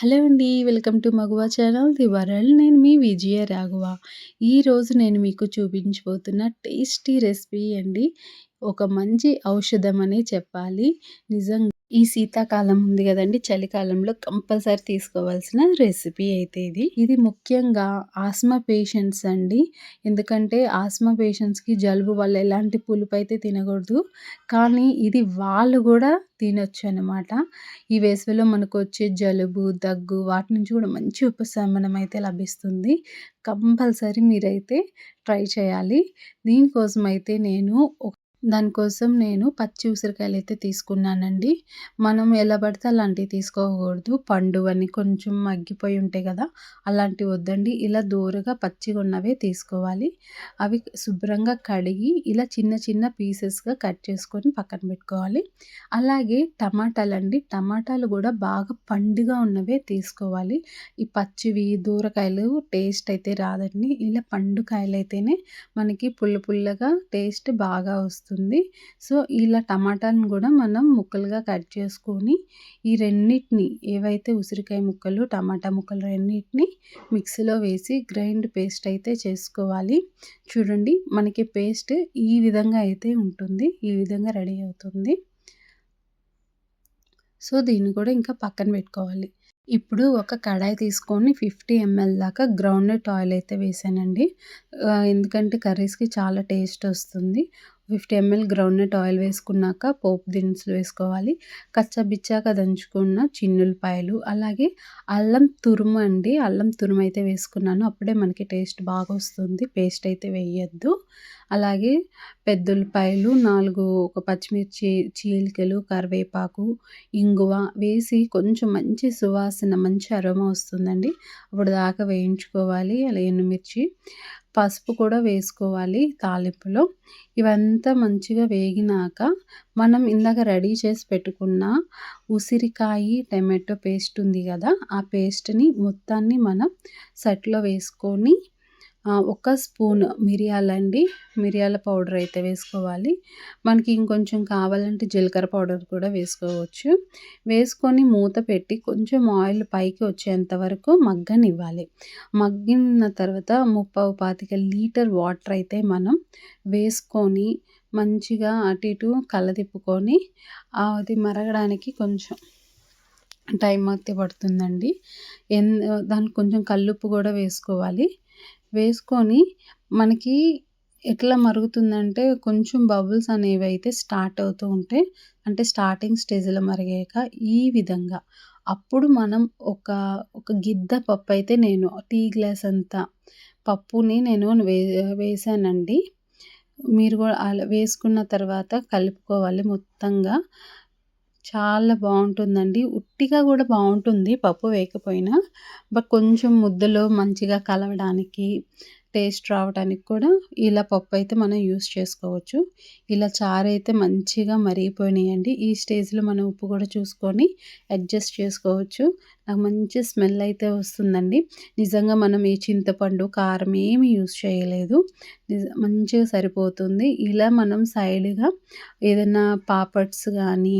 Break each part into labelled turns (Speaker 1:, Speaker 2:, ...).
Speaker 1: Hello అండి welcome to Maguva channel. The world నేను మీ విజయ రాఘవ. ఈరోజు నేను మీకు చూపించబోతున్న టేస్టీ రెసిపీ అండి. ఒక మంచి ఔషధం అనే చెప్పాలి. నిజంగా ఈ శీతాకాలం ఉంది కదండి చలికాలంలో కంపల్సరీ తీసుకోవాల్సిన రెసిపీ అయితే ఇది. ఇది ముఖ్యంగా ఆస్మా పేషెంట్స్ అండి. ఎందుకంటే ఆస్మా పేషెంట్స్కి జలుబు వల్ల ఎలాంటి పులుపు అయితే తినకూడదు. కానీ ఇది వాళ్ళు కూడా తినొచ్చు అనమాట ఈ వేసవిలో మనకు వచ్చే జలుబు దగ్గు వాటి నుంచి కూడా మంచి ఉపశమనం అయితే లభిస్తుంది. కంపల్సరీ మీరైతే ట్రై చేయాలి. దీనికోసం అయితే నేను దానికోసం నేను పచ్చి ఉసిరికాయలు అయితే తీసుకున్నానండి. మనం ఎలా పడితే అలాంటివి తీసుకోకూడదు. పండువని కొంచెం మగ్గిపోయి ఉంటాయి కదా అలాంటివి వద్దండి. ఇలా దూరగా పచ్చిగా ఉన్నవే తీసుకోవాలి. అవి శుభ్రంగా కడిగి ఇలా చిన్న చిన్న పీసెస్గా కట్ చేసుకొని పక్కన పెట్టుకోవాలి. అలాగే టమాటాలు అండి టమాటాలు కూడా బాగా పండుగా ఉన్నవే తీసుకోవాలి. ఈ పచ్చివి దూరకాయలు టేస్ట్ అయితే రాదండి. ఇలా పండు కాయలు అయితేనే మనకి పుల్ల పుల్లగా టేస్ట్ బాగా వస్తుంది. వస్తుంది. సో ఇలా టమాటాలను కూడా మనం ముక్కలుగా కట్ చేసుకొని ఈ రెండింటిని ఏవైతే ఉసిరికాయ ముక్కలు టమాటా ముక్కలు రెండింటిని మిక్సీలో వేసి గ్రైండ్ పేస్ట్ అయితే చేసుకోవాలి. చూడండి మనకి పేస్ట్ ఈ విధంగా అయితే ఉంటుంది ఈ విధంగా రెడీ అవుతుంది. సో దీన్ని కూడా ఇంకా పక్కన పెట్టుకోవాలి. ఇప్పుడు ఒక కడాయి తీసుకొని ఫిఫ్టీ ఎంఎల్ దాకా గ్రౌండ్నట్ ఆయిల్ అయితే వేసానండి. ఎందుకంటే కర్రీస్కి చాలా టేస్ట్ వస్తుంది. ఫిఫ్టీ ఎంఎల్ గ్రౌండ్నట్ ఆయిల్ వేసుకున్నాక పోపు దినుసులు వేసుకోవాలి. కచ్చబిచ్చాక దంచుకున్న చిన్నులపాయలు అలాగే అల్లం తురుము అండి. అల్లం తురుము అయితే వేసుకున్నాను. అప్పుడే మనకి టేస్ట్ బాగా వస్తుంది. పేస్ట్ అయితే వేయద్దు. అలాగే పెద్దలపాయలు నాలుగు ఒక పచ్చిమిర్చి చీలికలు కరివేపాకు ఇంగువ వేసి కొంచెం మంచి సువాసన మంచి అరోమా వస్తుందండి. అప్పుడు దాకా వేయించుకోవాలి. అలా ఎండుమిర్చి పసుపు కూడా వేసుకోవాలి తాలింపులో. ఇవంతా మంచిగా వేగినాక మనం ఇందాక రెడీ చేసి పెట్టుకున్న ఉసిరికాయి టమాటో పేస్ట్ ఉంది కదా ఆ పేస్ట్ని మొత్తాన్ని మనం సెట్లో వేసుకొని ఒక స్పూన్ మిరియాలండి మిరియాల పౌడర్ అయితే వేసుకోవాలి. మనకి ఇంకొంచెం కావాలంటే జీలకర్ర పౌడర్ కూడా వేసుకోవచ్చు. వేసుకొని మూత పెట్టి కొంచెం ఆయిల్ పైకి వచ్చేంత వరకు మగ్గనివ్వాలి. మగ్గిన తర్వాత ముప్పై పాతిక లీటర్ వాటర్ అయితే మనం వేసుకొని మంచిగా అటు ఇటు కలదిప్పుకొని అది మరగడానికి కొంచెం టైం అయితే పడుతుందండి. ఎన్ దానికి కొంచెం కల్లుప్పు కూడా వేసుకోవాలి. వేసుకొని మనకి ఎట్లా మరుగుతుందంటే కొంచెం బబుల్స్ అనేవి అయితే స్టార్ట్ అవుతూ ఉంటే అంటే స్టార్టింగ్ స్టేజ్లో మరిగాక ఈ విధంగా. అప్పుడు మనం ఒక ఒక గిద్ద పప్పు అయితే నేను టీ గ్లాస్ అంత పప్పుని నేను వే వేసానండి. మీరు కూడా అలా వేసుకున్న తర్వాత కలుపుకోవాలి మొత్తంగా. చాలా బాగుంటుందండి. ఉట్టిగా కూడా బాగుంటుంది పప్పు వేయకపోయినా. బట్ కొంచెం ముద్దలో మంచిగా కలవడానికి టేస్ట్ రావడానికి కూడా ఇలా పప్పు అయితే మనం యూస్ చేసుకోవచ్చు. ఇలా చారు అయితే మంచిగా మరిగిపోయినాయండి. ఈ స్టేజ్లో మనం ఉప్పు కూడా చూసుకొని అడ్జస్ట్ చేసుకోవచ్చు. నాకు మంచి స్మెల్ అయితే వస్తుందండి. నిజంగా మనం ఈ చింతపండు కారం ఏమి యూస్ చేయలేదు. మంచిగా సరిపోతుంది. ఇలా మనం సైడ్గా ఏదైనా పాపడ్స్ కానీ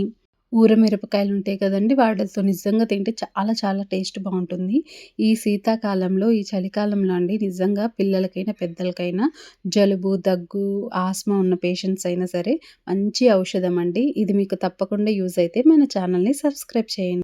Speaker 1: ఊర మిరపకాయలు ఉంటాయి కదండి వాటితో నిజంగా తింటే చాలా చాలా టేస్ట్ బాగుంటుంది. ఈ శీతాకాలంలో ఈ చలికాలంలో అండి నిజంగా పిల్లలకైనా పెద్దలకైనా జలుబు దగ్గు ఆస్మా ఉన్న పేషెంట్స్ అయినా సరే మంచి ఔషధం అండి. ఇది మీకు తప్పకుండా యూజ్ అయితే మన ఛానల్ని సబ్స్క్రైబ్ చేయండి.